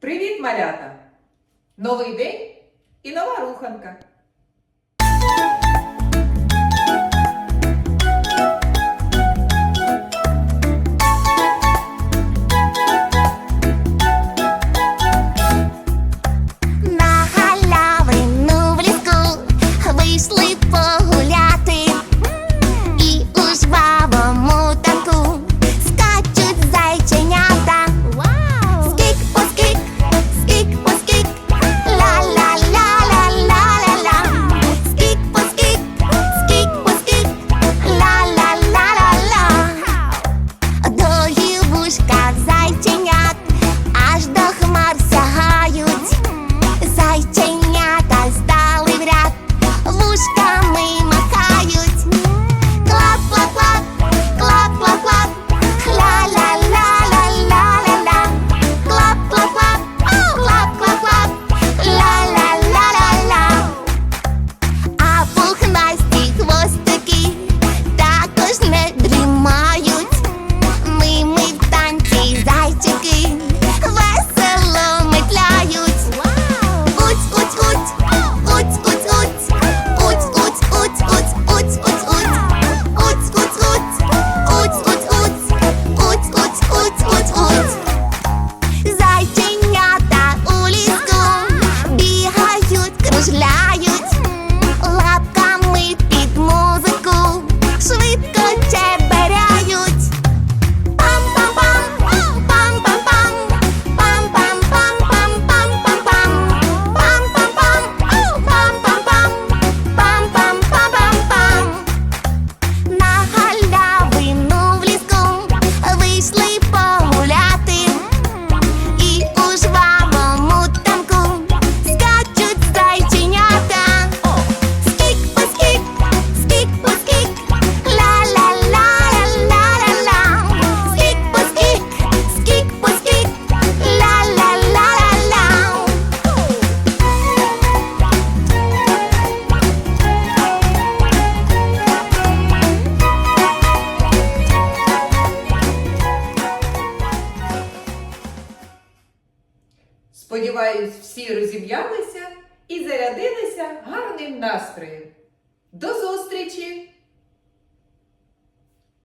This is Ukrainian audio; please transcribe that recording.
Привіт, малята! Новий день і нова руханка. Сподіваюсь, всі розім'ялися і зарядилися гарним настроєм. До зустрічі!